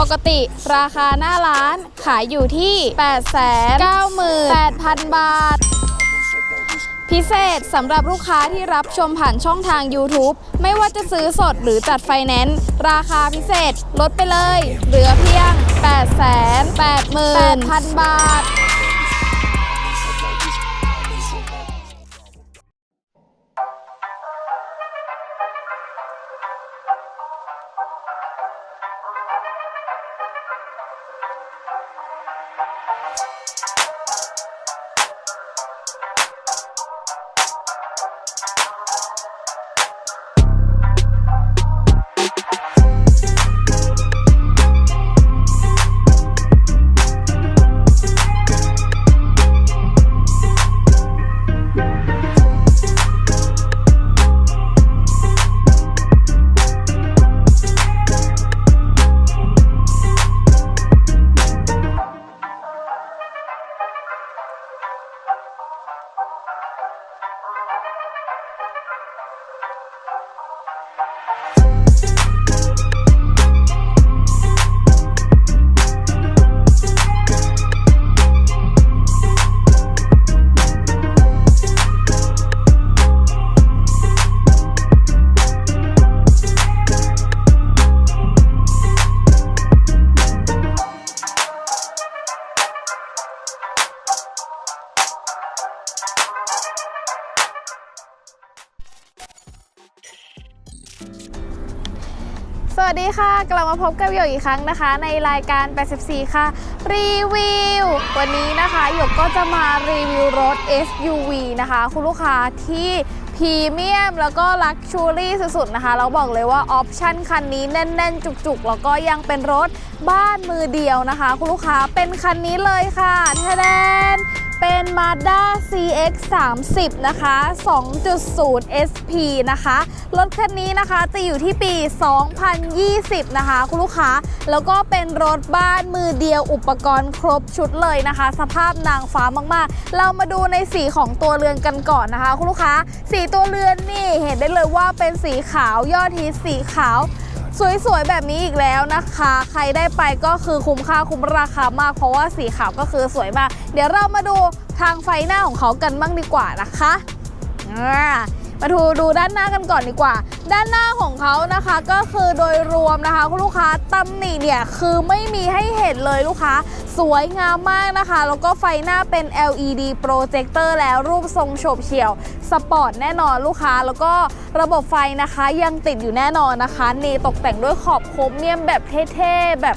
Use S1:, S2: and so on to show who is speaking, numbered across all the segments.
S1: ปกติราคาหน้าร้านขายอยู่ที่ 898,000 บาท พิเศษสำหรับลูกค้าที่รับชมผ่านช่องทาง YouTube ไม่ว่าจะซื้อสดหรือจัดไฟแนนซ์ราคาพิเศษลดไปเลย เหลือเพียง 888,000 บาท ส กลับมาพบกับหยกอีกครั้งนะคะ ในรายการ 84 ค่ะ รีวิว วันนี้นะคะหยกก็จะมารีวิวรถ SUV นะคะ คุณลูกค้าที่พรีเมียมแล้วก็ลักชูรี่สุดๆนะคะเราบอกเลยว่าออปชั่นคันนี้แน่นๆ จุกๆ แล้วก็ยังเป็นรถบ้านมือเดียวนะคะ คุณลูกค้าเป็นคันนี้เลยค่ะแทแดนเป็น Mazda CX 30นะคะ 2.0 SP นะคะ รถคันนี้นะคะจะอยู่ที่ปี 2020 นะคะ คุณลูกค้า แล้วก็เป็นรถบ้านมือเดียวอุปกรณ์ครบชุดเลยนะคะ สภาพนางฟ้ามากๆ เรามาดูในสีของตัวเรือนกันก่อนนะคะ คุณลูกค้า สีตัวเรือนนี่เห็นได้เลยว่าเป็นสีขาวยอดฮิตสีขาวสวยๆ แบบนี้อีกแล้วนะคะ ใครได้ไปก็คือคุ้มค่าคุ้มราคามาก เพราะว่าสีขาวก็คือสวยมาก เดี๋ยวเรามาดูทางไฟหน้าของเขากันบ้างดีกว่านะคะ มาดูดูด้านหน้ากันก่อนดีกว่า ด้านหน้าของเขานะคะก็คือโดยรวมนะคะคุณลูกค้าตำหนิเนี่ยคือไม่มีให้เห็นเลยลูกค้า สวยงามมากนะคะ แล้วก็ไฟหน้าเป็น LED โปรเจคเตอร์แล้วรูปทรงโฉบเฉี่ยวสปอร์ตแน่นอนลูกค้า แล้วก็ระบบไฟนะคะยังติดอยู่แน่นอนนะคะนี่ตกแต่งด้วยขอบโครเมียมแบบเท่ๆแบบ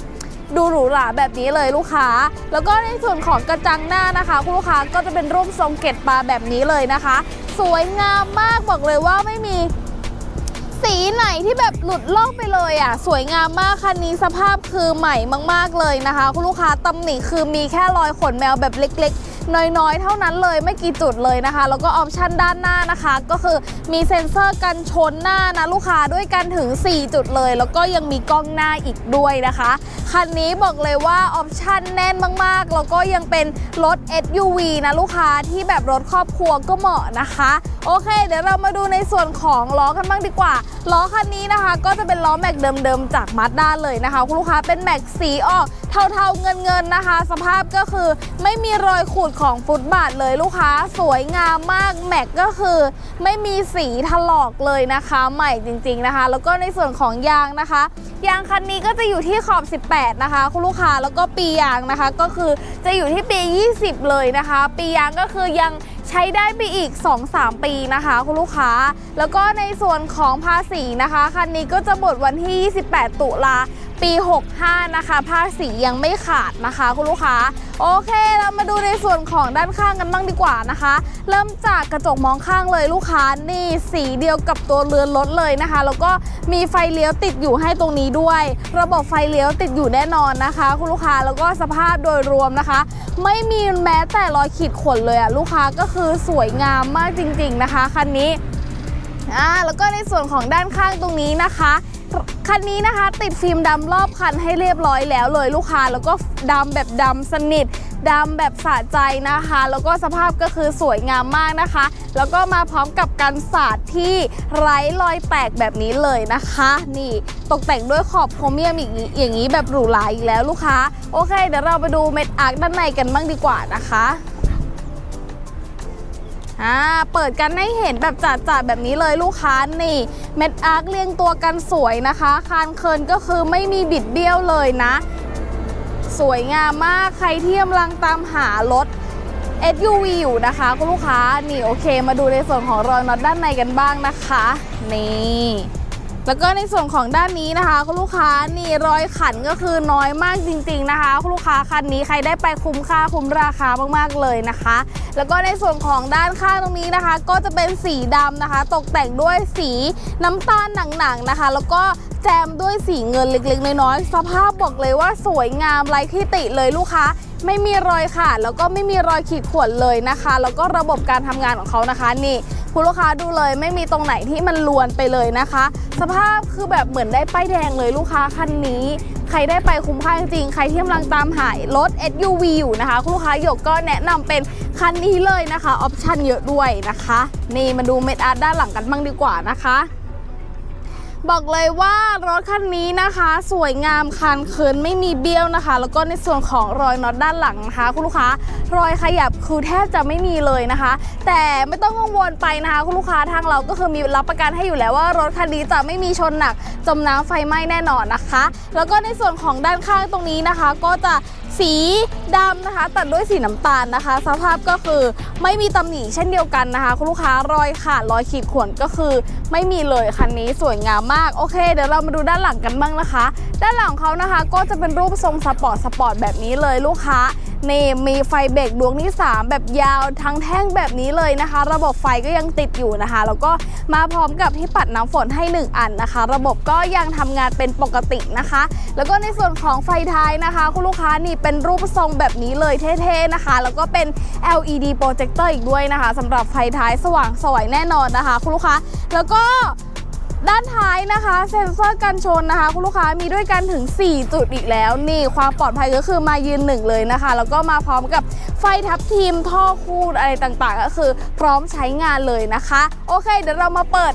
S1: ดูหรูหราแบบนี้เลยลูกค้า แล้วก็ในส่วนของกระจังหน้านะคะคุณลูกค้าก็จะเป็นรูปทรงเกตปลาแบบนี้เลยนะคะ สวยงามมากบอกเลยว่าไม่มีสีไหนที่แบบหลุดโลกไปเลยอะ สวยงามมากคันนี้สภาพคือใหม่มาก ๆเลยนะคะ คุณลูกค้าตำหนิคือมีแค่รอยขนแมวแบบเล็กๆ น้อยๆ เท่านั้นเลยไม่กี่จุดเลยนะคะ แล้วก็ออปชันด้านหน้านะคะ ก็คือมีเซ็นเซอร์กันชนหน้านะลูกค้าด้วยกันถึง 4 จุดเลย แล้วก็ยังมีกล้องหน้าอีกด้วยนะคะคันนี้บอกเลยว่าออปชันแน่นมากๆ แล้วก็ยังเป็นรถ SUV นะลูกค้าที่แบบรถครอบครัวก็เหมาะนะคะ โอเค เดี๋ยวเรามาดูในส่วนของล้อกันบ้างดีกว่าล้อคันนี้นะคะ ก็จะเป็นล้อแม็กเดิมๆจากมา z ด้าเลยนะคะ คุณลูกค้าเป็นแม็กสีออกเทาๆเงินๆนะคะ สภาพก็คือไม่มีรอยขูดของฟุตบาทเลยลูกค้าสวยงามมากแม็กก็คือ ไม่มีสีถลอกเลยนะคะ ใหม่จริงๆนะคะ แล้วก็ในส่วนของยางนะคะ ยางคันนี้ก็จะอยู่ที่ขอบ 18 นะคะ คุณลูกค้าแล้วก็ปียางนะคะ ก็คือจะอยู่ที่ปี 20 เลยนะคะ ปียางก็คือยังใช้ได้ไปอีก 2-3 ปีนะคะ คุณลูกค้า แล้วก็ในส่วนของภาษีนะคะคันนี้ก็จะหมดวันที่ 28 ตุลา ปี 65 นะคะภาษียังไม่ขาดนะคะ คุณลูกค้า โอเค เรามาดูในส่วนของด้านข้างกันบ้างดีกว่านะคะ เริ่มจากกระจกมองข้างเลยลูกค้า นี่สีเดียวกับตัวเรือนรถเลยนะคะ แล้วก็มีไฟเลี้ยวติดอยู่ให้ตรงนี้ด้วย ระบบไฟเลี้ยวติดอยู่แน่นอนนะคะ คุณลูกค้า แล้วก็สภาพโดยรวมนะคะ ไม่มีแม้แต่รอยขีดข่วนเลยอะลูกค้าก็คือสวยงามมากจริง ๆนะคะ คันนี้อ่าแล้วก็ในส่วนของด้านข้างตรงนี้นะคะ คันนี้นะคะ ติดฟิล์มดำรอบคันให้เรียบร้อยแล้วเลยลูกค้า แล้วก็ดำแบบดำสนิทดำแบบสะใจนะคะ แล้วก็สภาพก็คือสวยงามมากนะคะ แล้วก็มาพร้อมกับกันสาดที่ไร้รอยแตกแบบนี้เลยนะคะ นี่ตกแต่งด้วยขอบโครเมียมอีกนี้อย่างนี้แบบหรูหราอีกแล้วลูกค้า โอเค เดี๋ยวเราไปดูเม็ดอาร์คด้านในกันบ้างดีกว่านะคะ อ่าเปิดกันให้เห็นแบบจัดๆแบบนี้เลยลูกค้านี่ เม็ดอาร์คเรียงตัวกันสวยนะคะ คานเคินก็คือไม่มีบิดเบี้ยวเลยนะ สวยงามมากใครที่กำลังตามหารถ SUV อยู่นะคะคุณลูกค้านี่โอเค มาดูในส่วนของรอยน็อตด้านในกันบ้างนะคะ นี่ แล้วก็ในส่วนของด้านนี้นะคะคุณลูกค้านี่รอยขันก็คือน้อยมากจริง ๆนะคะคุณลูกค้าคันนี้ใครได้ไปคุ้มค่าคุ้มราคามากๆเลยนะคะ แล้วก็ในส่วนของด้านข้างตรงนี้นะคะ ก็จะเป็นสีดำนะคะ ตกแต่งด้วยสีน้ำตาลหนังๆนะคะ แล้วก็แจมด้วยสีเงินเล็กๆน้อยๆสภาพบอกเลยว่าสวยงามไร้ที่ติเลยลูกค้า ไม่มีรอยขาดแล้วก็ไม่มีรอยขีดข่วนเลยนะคะ แล้วก็ระบบการทำงานของเขานะคะนี่คุณลูกค้าดูเลยไม่มีตรงไหนที่มันลวนไปเลยนะคะ สภาพคือแบบเหมือนได้ป้ายแดงเลยลูกค้าคันนี้ ใครได้ไปคุ้มค่าจริงใครที่กำลังตามหารถ SUV อยู่นะคะ คุณลูกค้าหยกก็แนะนำเป็นคันนี้เลยนะคะ ออปชั่นเยอะด้วยนะคะ นี่มาดูเม็ดอาร์ตด้านหลังกันบ้างดีกว่านะคะ บอกเลยว่ารถคันนี้นะคะ สวยงามคันเคินไม่มีเบี้ยวนะคะ แล้วก็ในส่วนของรอยน็อตด้านหลังนะคะ คุณลูกค้ารอยขยับคือแทบจะไม่มีเลยนะคะ แต่ไม่ต้องกังวลไปนะคะ คุณลูกค้าทางเราก็คือมีรับประกันให้อยู่แล้วว่ารถคันนี้จะไม่มีชนหนัก จมน้ำไฟไหม้แน่นอนนะคะ แล้วก็ในส่วนของด้านข้างตรงนี้นะคะ ก็จะสี ดำนะคะ ตัดด้วยสีน้ำตาลนะคะ สภาพก็คือไม่มีตำหนิเช่นเดียวกันนะคะ คุณลูกค้ารอยขาดรอยขีดข่วนก็คือ ไม่มีเลยคันนี้สวยงามมากโอเค เดี๋ยวเรามาดูด้านหลังกันบ้างนะคะ ด้านหลังเขานะคะ ก็จะเป็นรูปทรงสปอร์ตสปอร์ตแบบนี้เลยลูกค้านี่มีไฟเบรกดวงที่ 3 แบบยาวทั้งแท่งแบบนี้เลยนะคะ ระบบไฟก็ยังติดอยู่นะคะ แล้วก็มาพร้อมกับที่ปัดน้ำฝนให้ 1 อันนะคะ ระบบก็ยังทำงานเป็นปกตินะคะ แล้วก็ในส่วนของไฟท้ายนะคะ คุณลูกค้านี่เป็นรูปทรงแบบแบบนี้เลยเท่ๆนะคะ แล้วก็เป็น LED โปรเจคเตอร์อีกด้วยนะคะสำหรับไฟท้ายสว่างสวยแน่นอนนะคะ คุณลูกค้า แล้วก็ด้านท้ายนะคะเซ็นเซอร์กันชนนะคะคุณลูกค้ามีด้วยกันถึง 4 จุดอีกแล้ว นี่ความปลอดภัยก็คือมายืนหนึ่งเลยนะคะ แล้วก็มาพร้อมกับไฟทับทีมท่อคู่อะไรต่างๆ ก็คือพร้อมใช้งานเลยนะคะ โอเค เดี๋ยวเรามาเปิด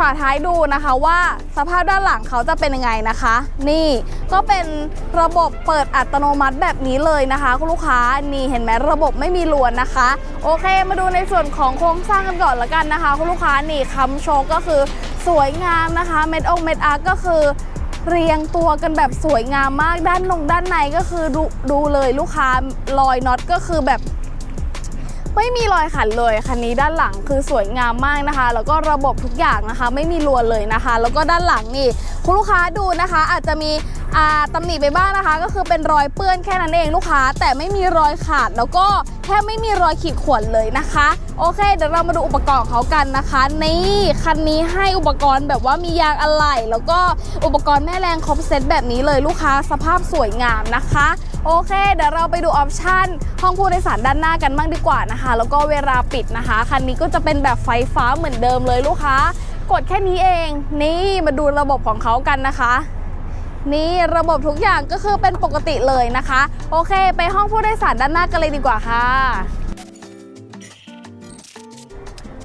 S1: ฝาท้ายดูนะคะว่าสภาพด้านหลังเขาจะเป็นยังไงนะคะ นี่ก็เป็นระบบเปิดอัตโนมัติแบบนี้เลยนะคะ คุณลูกค้านี่เห็นไหมระบบไม่มีลวนนะคะ โอเค มาดูในส่วนของโครงสร้างกันก่อนละกันนะคะ คุณลูกค้านี่คำโชว์ก็คือสวยงามนะคะ เม็ดองเม็ดอาร์ก็คือเรียงตัวกันแบบสวยงามมากด้านนงด้านในก็คือดูดูเลยลูกค้ารอยน็อตก็คือแบบ ไม่มีรอยขันเลยคันนี้ด้านหลังคือสวยงามมากนะคะ แล้วก็ระบบทุกอย่างนะคะ ไม่มีรวนเลยนะคะ แล้วก็ด้านหลังนี่คุณลูกค้าดูนะคะ อาจจะมี ตำหนิไปบ้างนะคะ ก็คือเป็นรอยเปื้อนแค่นั้นเองลูกค้า แต่ไม่มีรอยขาดแล้วก็แทบไม่มีรอยขีดข่วนเลยนะคะ โอเค เดี๋ยวเรามาดูอุปกรณ์เขากันนะคะ นี่คันนี้ให้อุปกรณ์แบบว่ามียางอะไหล่แล้วก็อุปกรณ์แม่แรงครบเซตแบบนี้เลยลูกค้าสภาพสวยงามนะคะโอเค เดี๋ยวเราไปดูออปชันห้องผู้โดยสารด้านหน้ากันบ้างดีกว่านะคะ แล้วก็เวลาปิดนะคะ คันนี้ก็จะเป็นแบบไฟฟ้าเหมือนเดิมเลยลูกค้ากดแค่นี้เอง นี่มาดูระบบของเขากันนะคะ นี่ระบบทุกอย่างก็คือเป็นปกติเลยนะคะ โอเค ไปห้องผู้โดยสารด้านหน้ากันเลยดีกว่าค่ะ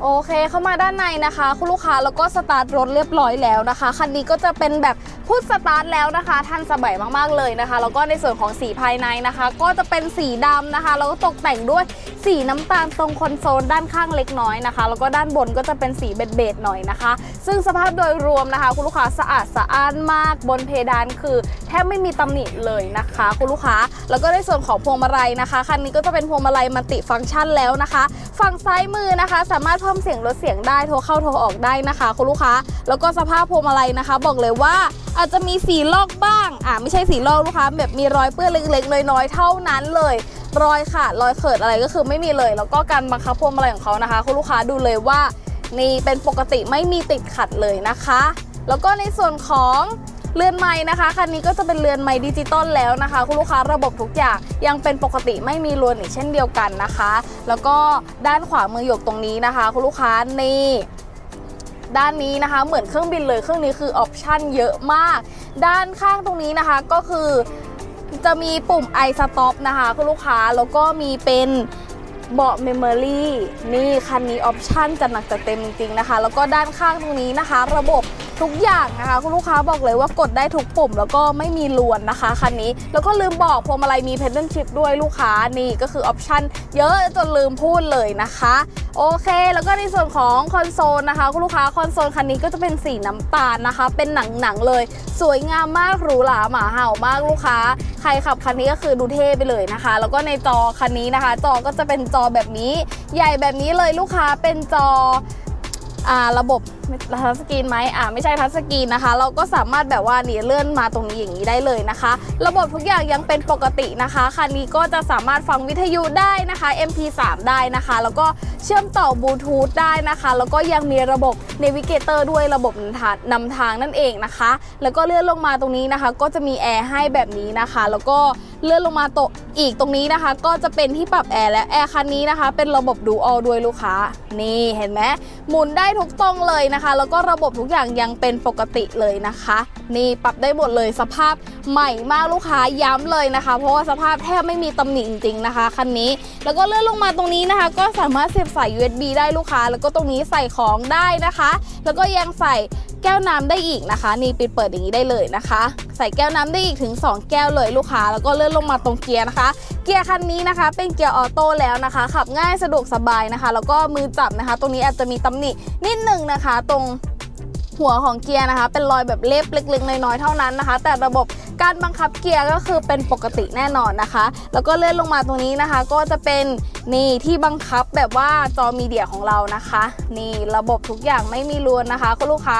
S1: โอเคเข้ามาด้านในนะคะ คุณลูกค้าแล้วก็สตาร์ทรถเรียบร้อยแล้วนะคะ คันนี้ก็จะเป็นแบบ พูดสตาร์ทแล้วนะคะ ทันสมัยมากๆเลยนะคะ แล้วก็ในส่วนของสีภายในนะคะ ก็จะเป็นสีดำนะคะ แล้วก็ตกแต่งด้วยสีน้ำตาลตรงคอนโซลด้านข้างเล็กน้อยนะคะ แล้วก็ด้านบนก็จะเป็นสีเบจๆหน่อยนะคะ ซึ่งสภาพโดยรวมนะคะ คุณลูกค้าสะอาดสะอ้านมาก บนเพดานคือแทบไม่มีตำหนิเลยนะคะ คุณลูกค้า แล้วก็ในส่วนของพวงมาลัยนะคะคันนี้ก็จะเป็นพวงมาลัยมัลติฟังก์ชันแล้วนะคะ ฝั่งซ้ายมือนะคะ สามารถเพิ่มเสียงลดเสียงได้โทรเข้าโทรออกได้นะคะ คุณลูกค้า แล้วก็สภาพพวงมาลัยนะคะ บอกเลยว่าอาจจะมีสีลอกบ้าง อ่าไม่ใช่สีลอกลูกค้าแบบมีรอยเปื้อนเล็กๆน้อยๆเท่านั้นเลย รอยขาดรอยเขิดอะไรก็คือไม่มีเลย แล้วก็การบังคับพวงมาลัยของเขานะคะ คุณลูกค้าดูเลยว่า นี่เป็นปกติไม่มีติดขัดเลยนะคะ แล้วก็ในส่วนของเรือนไม้นะคะคันนี้ก็จะเป็นเรือนไม้ดิจิตอลแล้วนะคะ คุณลูกค้าระบบทุกอย่างยังเป็นปกติไม่มีรวนอีกเช่นเดียวกันนะคะ แล้วก็ด้านขวามือหยกตรงนี้นะคะ คุณลูกค้านี่ ด้านนี้นะคะ เหมือนเครื่องบินเลยเครื่องนี้คือออปชั่นเยอะมาก ด้านข้างตรงนี้นะคะก็คือจะมีปุ่ม i stop นะคะคุณลูกค้าแล้วก็มีเป็นเบาะเมมโมรี่นี่คันนี้ออปชั่นจะหนักจะเต็มจริงๆนะคะ แล้วก็ด้านข้างตรงนี้นะคะ ระบบ ทุกอย่างนะคะคุณลูกค้าบอกเลยว่ากดได้ทุกปุ่ม แล้วก็ไม่มีลวนนะคะคันนี้ แล้วก็ลืมบอกพวงมาลัยมีเพด d ลชิพด้วยลูกค้านี่ก็คือออปชั่นเยอะจนลืมพูดเลยนะคะโอเค แล้วก็ในส่วนของคอนโซลนะคะคุณลูกค้าคอนโซลคันนี้ก็จะเป็นสีน้ำตาลนะคะ เป็นหนังๆเลย สวยงามมากหรูหราหมาเห่ามากลูกค้า ใครขับคันนี้ก็คือดูเท่ไปเลยนะคะ แล้วก็ในจอคันนี้นะคะ จอก็จะเป็นจอแบบนี้ ใหญ่แบบนี้เลยลูกค้าเป็นจออระบบ ทัชสกรีนไหมอ่าไม่ใช่ทัชสกรีนนะคะ เราก็สามารถแบบว่านี่เลื่อนมาตรงนี้อย่างนี้ได้เลยนะคะ ระบบทุกอย่างยังเป็นปกตินะคะคันนี้ก็จะสามารถฟังวิทยุได้นะคะ MP3 ได้นะคะ แล้วก็เชื่อมต่อบลูทูธได้นะคะ แล้วก็ยังมีระบบเนวิเกเตอร์ด้วยระบบนำทางนำทางนั่นเองนะคะ แล้วก็เลื่อนลงมาตรงนี้นะคะ ก็จะมีแอร์ให้แบบนี้นะคะ แล้วก็ เลื่อนลงมาโตะอีกตรงนี้นะคะ ก็จะเป็นที่ปรับแอร์และแอร์คันนี้นะคะ เป็นระบบดูออด้วยลูกค้า นี่เห็นไหมหมุนได้ทุกตรงเลยนะคะ แล้วก็ระบบทุกอย่างยังเป็นปกติเลยนะคะ นี่ปรับได้หมดเลยสภาพใหม่มากลูกค้าย้ำเลยนะคะ เพราะว่าสภาพแทบไม่มีตำหนิจริงๆนะคะคันนี้ แล้วก็เลื่อนลงมาตรงนี้นะคะ ก็สามารถเสียบสาย USB ได้ลูกค้า แล้วก็ตรงนี้ใส่ของได้นะคะ แล้วก็ยังใส่ แก้วน้ำได้อีกนะคะ นี่ปิดเปิดอย่างนี้ได้เลยนะคะ ใส่แก้วน้ำได้อีกถึง 2 แก้วเลยลูกค้า แล้วก็เลื่อนลงมาตรงเกียร์นะคะ เกียร์คันนี้นะคะ เป็นเกียร์ออโต้แล้วนะคะ ขับง่ายสะดวกสบายนะคะ แล้วก็มือจับนะคะ ตรงนี้อาจจะมีตำหนินิดหนึ่งนะคะ ตรงหัวของเกียร์นะคะ เป็นรอยแบบเล็บเล็กๆน้อยๆเท่านั้นนะคะ แต่ระบบ การบังคับเกียร์ก็คือเป็นปกติแน่นอนนะคะ แล้วก็เลื่อนลงมาตรงนี้นะคะ ก็จะเป็นนี่ที่บังคับแบบว่าจอมีเดียของเรานะคะ นี่ระบบทุกอย่างไม่มีรวนนะคะคุณลูกค้า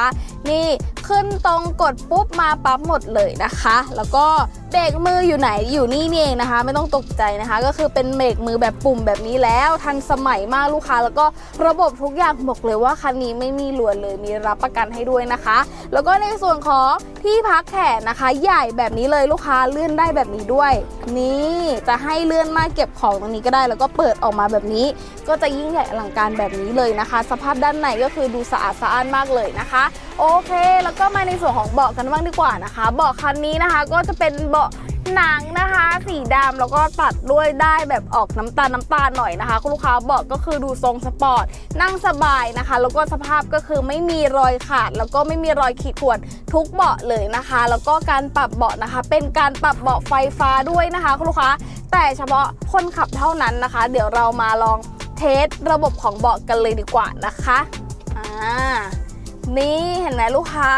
S1: นี่ขึ้นตรงกดปุ๊บมาปั๊บหมดเลยนะคะ แล้วก็ เบรกมืออยู่ไหนอยู่นี่นี่เองนะคะ ไม่ต้องตกใจนะคะ ก็คือเป็นเบรกมือแบบปุ่มแบบนี้แล้วทันสมัยมากลูกค้า แล้วก็ระบบทุกอย่างบอกเลยว่าคันนี้ไม่มีรวนเลยมีรับประกันให้ด้วยนะคะ แล้วก็ในส่วนของที่พักแขนนะคะ ใหญ่แบบนี้เลยลูกค้าเลื่อนได้แบบนี้ด้วย นี่จะให้เลื่อนมาเก็บของตรงนี้ก็ได้ แล้วก็เปิดออกมาแบบนี้ ก็จะยิ่งใหญ่อลังการแบบนี้เลยนะคะ สภาพด้านในก็คือดูสะอาดสะอ้านมากเลยนะคะ โอเค แล้วก็มาในส่วนของเบาะกันบ้างดีกว่านะคะ เบาะคันนี้นะคะก็จะเป็นเบาะหนังนะคะ สีดำแล้วก็ตัดด้วยได้แบบออกน้ำตาลน้ำตาลหน่อยนะคะ คุณลูกค้าเบาะก็คือดูทรงสปอร์ตนั่งสบายนะคะ แล้วก็สภาพก็คือไม่มีรอยขาด แล้วก็ไม่มีรอยขีดข่วนทุกเบาะเลยนะคะ แล้วก็การปรับเบาะนะคะ เป็นการปรับเบาะไฟฟ้าด้วยนะคะคุณลูกค้าแต่เฉพาะคนขับเท่านั้นนะคะ เดี๋ยวเรามาลองเทสระบบของเบาะกันเลยดีกว่านะคะอ่า นี่เห็นไหมลูกค้า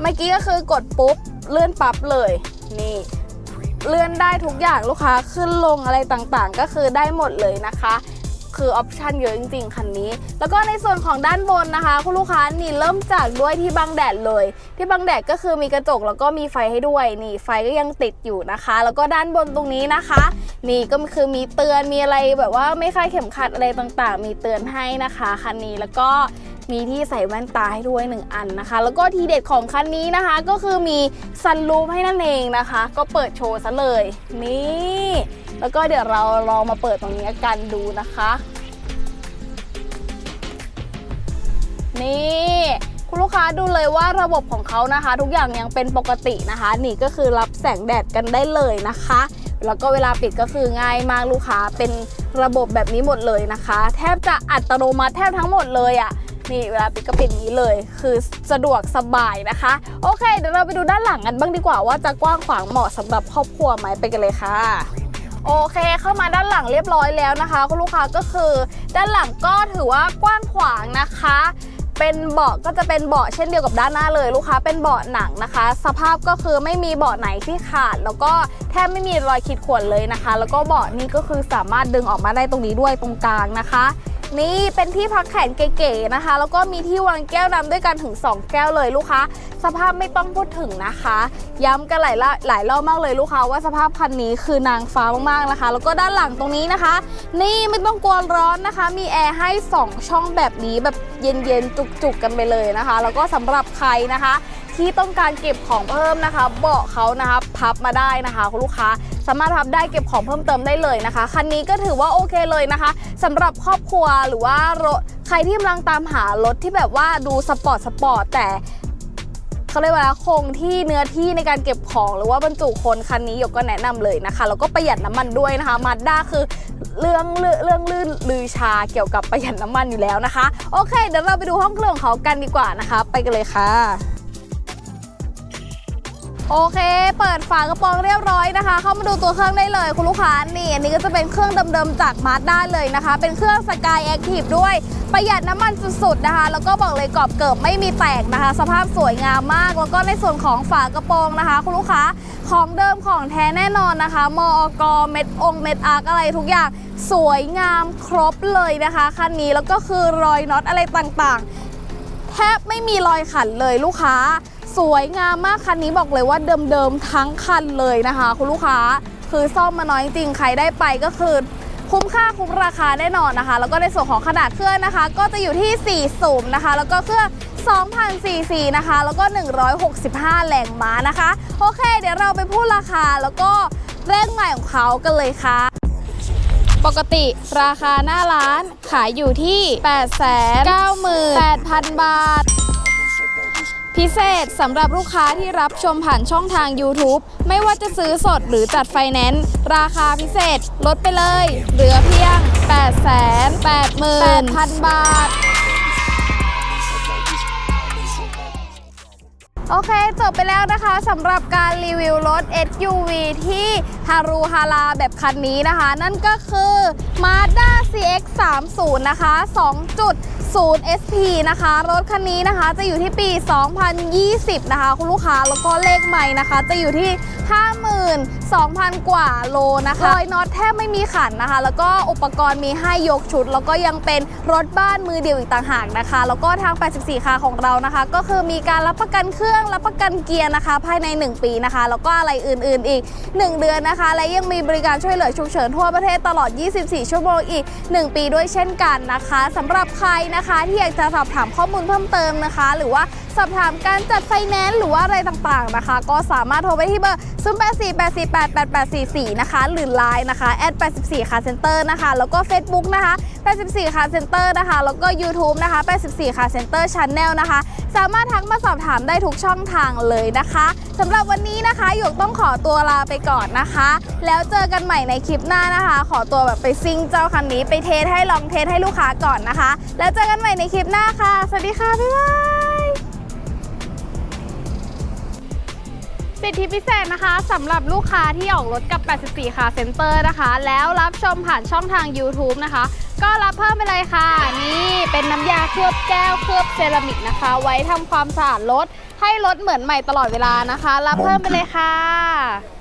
S1: เมื่อกี้ก็คือกดปุ๊บเลื่อนปั๊บเลย นี่ เลื่อนได้ทุกอย่างลูกค้าขึ้นลงอะไรต่างๆ ก็คือได้หมดเลยนะคะคือออปชันเยอะจริงๆ คันนี้ แล้วก็ในส่วนของด้านบนนะคะ คุณลูกค้านี่เริ่มจากด้วยที่บังแดดเลย ที่บังแดดก็คือมีกระจกแล้วก็มีไฟให้ด้วย นี่ไฟก็ยังติดอยู่นะคะ แล้วก็ด้านบนตรงนี้นะคะ นี่ก็คือมีเตือนมีอะไรแบบว่าไม่คาดเข็มขัดอะไรต่างๆ มีเตือนให้นะคะคันนี้แล้วก็ มีที่ใส่แว่นตาให้ด้วย 1 อันนะคะ แล้วก็ทีเด็ดของคันนี้นะคะ ก็คือมีซันรูฟให้นั่นเองนะคะ ก็เปิดโชว์ซะเลย นี่ แล้วก็เดี๋ยวเราลองมาเปิดตรงนี้กันดูนะคะ นี่คุณลูกค้าดูเลยว่าระบบของเขานะคะ ทุกอย่างยังเป็นปกตินะคะ นี่ก็คือรับแสงแดดกันได้เลยนะคะ แล้วก็เวลาปิดก็คือง่ายมากลูกค้าเป็นระบบแบบนี้หมดเลยนะคะ แทบจะอัตโนมัติแทบทั้งหมดเลยอะ่ะ นี่เวลาปิดก็ปิดนี้เลย คือสะดวกสบายนะคะ โอเค เดี๋ยวเราไปดูด้านหลังกันบ้างดีกว่าว่าจะกว้างขวางเหมาะสำหรับครอบครัวไหมไปกันเลยค่ะโอเคเข้ามาด้านหลังเรียบร้อยแล้วนะคะคุณลูกค้าก็คือ ด้านหลังก็ถือว่ากว้างขวางนะคะ เป็นเบาะก็จะเป็นเบาะเช่นเดียวกับด้านหน้าเลยลูกค้าเป็นเบาะหนังนะคะ สภาพก็คือไม่มีเบาะไหนที่ขาด แล้วก็แทบไม่มีรอยขีดข่วนเลยนะคะ แล้วก็เบาะนี้ก็คือสามารถดึงออกมาได้ตรงนี้ด้วยตรงกลางนะคะ นี่เป็นที่พักแขนเก๋ๆนะคะ แล้วก็มีที่วางแก้วน้ำด้วยกันถึง 2 แก้วเลยลูกค้า สภาพไม่ต้องพูดถึงนะคะ ย้ำกันหลายละหลายรอบมากเลยลูกค้าว่าสภาพคันนี้คือนางฟ้ามากๆนะคะ แล้วก็ด้านหลังตรงนี้นะคะ นี่ไม่ต้องกลัวร้อนนะคะ มีแอร์ให้ 2 ช่องแบบนี้แบบเย็นๆจุกๆกันไปเลยนะคะ แล้วก็สำหรับใครนะคะ ที่ต้องการเก็บของเพิ่มนะคะ เบาะเขานะคะพับมาได้นะคะคุณลูกค้าสามารถพับได้เก็บของเพิ่มเติมได้เลยนะคะคันนี้ก็ถือว่าโอเคเลยนะคะสำหรับครอบครัวหรือว่ารถใครที่กำลังตามหารถที่แบบว่าดูสปอร์ตสปอร์ตแต่เขาเรียกว่าคงที่เนื้อที่ในการเก็บของหรือว่าบรรจุคนคันนี้ยกก็แนะนำเลยนะคะแล้วก็ประหยัดน้ำมันด้วยนะคะมาด้าคือเรื่องเรื่องเรื่องลื่นลือชาเกี่ยวกับประหยัดน้ำมันอยู่แล้วนะคะ โอเคเดี๋ยวเราไปดูห้องเครื่องของเขากันดีกว่านะคะ ไปกันเลยค่ะ โอเค เปิดฝากระโปรงเรียบร้อยนะคะ เข้ามาดูตัวเครื่องได้เลยคุณลูกค้านี่อันนี้ก็จะเป็นเครื่องเดิมๆจากมา z ด้าเลยนะคะ เป็นเครื่อง Sky Active ด้วย ประหยัดน้ำมันสุดๆนะคะ แล้วก็บอกเลยกรอบเกิบไม่มีแตกนะคะ สภาพสวยงามมาก แล้วก็ในส่วนของฝากระโปรงนะคะ คุณลูกค้าของเดิมของแท้แน่นอนนะคะ มอกเม็ดองเม็ดอาร์กอะไรทุกอย่างสวยงามครบเลยนะคะคันนี้แล้วก็คือรอยน็อตอะไรต่างๆ แทบไม่มีรอยขันเลยลูกค้า สวยงามมากคันนี้บอกเลยว่าเดิมๆทั้งคันเลยนะคะ คุณลูกค้าคือซ่อมมาน้อยจริงๆใครได้ไปก็คือคุ้มค่าคุ้มราคาแน่นอนนะคะ แล้วก็ในส่วนของขนาดเครื่องนะคะ ก็จะอยู่ที่ 4 สูบนะคะ แล้วก็เครื่อง2,000ซีซีนะคะ แล้วก็ 165 แรงม้านะคะ โอเค เดี๋ยวเราไปพูดราคาแล้วก็เร่งใหม่ของเขากันเลยค่ะ ปกติราคาหน้าร้านขายอยู่ที่ 898,000 บาท พิเศษสำหรับลูกค้าที่รับชมผ่านช่องทาง YouTube ไม่ว่าจะซื้อสดหรือจัดไฟแนนซ์ราคาพิเศษลดไปเลย เหลือเพียง 888,000 บาท โอเค จบไปแล้วนะคะสำหรับการรีวิวรถ SUV ที่ฮารูฮาราแบบคันนี้นะคะ นั่นก็คือ Mazda CX-30 นะคะ 0SP นะคะ รถคันนี้นะคะจะอยู่ที่ปี 2020 นะคะ คุณลูกค้าแล้วก็เลขใหม่นะคะ จะอยู่ที่ 52,000 กว่าโลนะคะรอยน็อตแทบไม่มีขันนะคะ แล้วก็อุปกรณ์มีให้ยกชุด แล้วก็ยังเป็นรถบ้านมือเดียวอีกต่างหากนะคะ แล้วก็ทาง 84คาของเรานะคะ ก็คือมีการรับประกันเครื่องรับประกันเกียร์นะคะ ภายใน 1 ปีนะคะ แล้วก็อะไรอื่น ๆ อีก 1 เดือนนะคะ และยังมีบริการช่วยเหลือฉุกเฉินทั่วประเทศตลอด 24 ชั่วโมงอีก 1 ปีด้วยเช่นกันนะคะสำหรับใครนะะคะ ที่อยากจะสอบถามข้อมูลเพิ่มเติมนะคะ หรือว่า สอบถามการจัดไฟแนนซ์หรือว่าอะไรต่างๆนะคะ ก็สามารถโทรไปที่เบอร์ 0848488844 นะคะ หรือ Line นะคะแอด84 Car Center นะคะ แล้วก็ Facebook นะคะ 84 Car Center นะคะ แล้วก็ YouTube นะคะ 84 Car Center Channel นะคะ สามารถทักมาสอบถามได้ทุกช่องทางเลยนะคะสำหรับวันนี้นะคะหยกต้องขอตัวลาไปก่อนนะคะ แล้วเจอกันใหม่ในคลิปหน้านะคะ ขอตัวแบบไปซิ่งเจ้าคันนี้ไปเทสให้ลองเทสให้ลูกค้าก่อนนะคะ แล้วเจอกันใหม่ในคลิปหน้าค่ะ สวัสดีค่ะ บ๊ายบาย สิทธิพิเศษนะคะสำหรับลูกค้าที่ออกรถกับ 84คาเซ็นเตอร์นะคะ แล้วรับชมผ่านช่องทาง YouTube นะคะ ก็รับเพิ่มไปเลยค่ะ นี่เป็นน้ำยาเคลือบแก้วเคลือบเซรามิกนะคะ ไว้ทำความสะอาดรถให้รถเหมือนใหม่ตลอดเวลานะคะ รับเพิ่มไปเลยค่ะ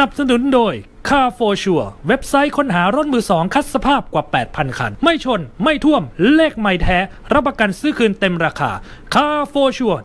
S2: นับสนุนโดย Car for Sure เว็บไซต์ค้นหารถมือสองคัดสภาพกว่า 8,000 คัน ไม่ชน ไม่ท่วม เลขไม่แท้ รับประกันซื้อคืนเต็มราคา Car for Sure